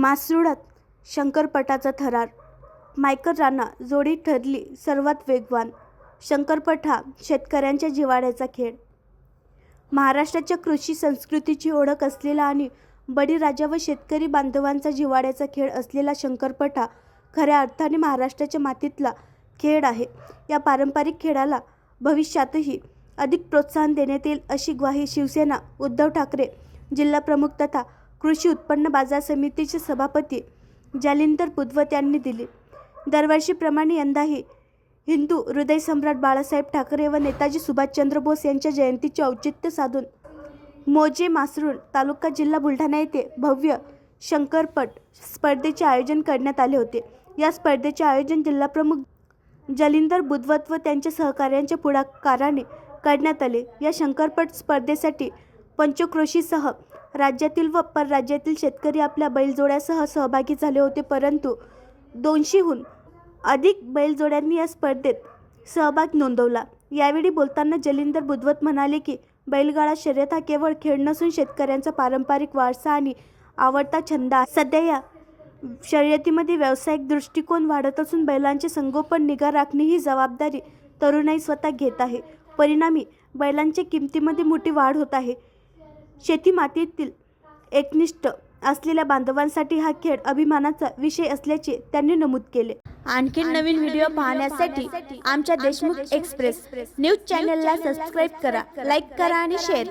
मासरुळात शंकरपटाचा थरार. मायकर राणा जोडी ठरली सर्वात वेगवान. शंकरपट हा शेतकऱ्यांच्या जिवाड्याचा खेळ. महाराष्ट्राच्या कृषी संस्कृतीची ओळख असलेला आणि बळीराजा व शेतकरी बांधवांचा जिवाड्याचा खेळ असलेला शंकरपट हा खऱ्या अर्थाने महाराष्ट्राच्या मातीतला खेळ आहे. या पारंपरिक खेळाला भविष्यातही अधिक प्रोत्साहन देण्यात येईल अशी ग्वाही शिवसेना उद्धव ठाकरे जिल्हाप्रमुख तथा कृषी उत्पन्न बाजार समितीचे सभापती जालिंदर बुधवत यांनी दिली. दरवर्षीप्रमाणे यंदाही हिंदू हृदयसम्राट बाळासाहेब ठाकरे व नेताजी सुभाषचंद्र बोस यांच्या जयंतीचे औचित्य साधून मोजे मासरूळ तालुका जिल्हा बुलढाणा येथे भव्य शंकरपट स्पर्धेचे आयोजन करण्यात आले होते. या स्पर्धेचे आयोजन जिल्हाप्रमुख जलिंदर बुधवत व त्यांच्या सहकार्यांच्या पुढाकाराने करण्यात आले. या शंकरपट स्पर्धेसाठी पंचक्रोशीसह राज्यातील व परराज्यातील शेतकरी आपल्या बैलजोड्यासह सहभागी झाले होते परंतु दोनशेहून अधिक बैलजोड्यांनी या स्पर्धेत सहभाग नोंदवला. यावेळी बोलताना जलिंदर बुधवत म्हणाले की बैलगाडा शर्यत हा केवळ खेळ नसून शेतकऱ्यांचा पारंपरिक वारसा आणि आवडता छंद सध्या या शर्यतीमध्ये व्यावसायिक दृष्टिकोन वाढत असून बैलांचे संगोपन निगा राखणे ही जबाबदारी तरुणाई स्वतः घेत आहे. परिणामी बैलांच्या किमतीमध्ये मोठी वाढ होत आहे. शेती मातीतील एकनिष्ठ असलेल्या बांधवांसाठी हा खेळ अभिमानाचा विषय असल्याचे त्यांनी नमूद केले. आणखी नवीन व्हिडिओ पाहण्यासाठी आमच्या देशमुख एक्सप्रेस न्यूज चॅनलला सबस्क्राईब करा लाईक करा आणि शेअर करा.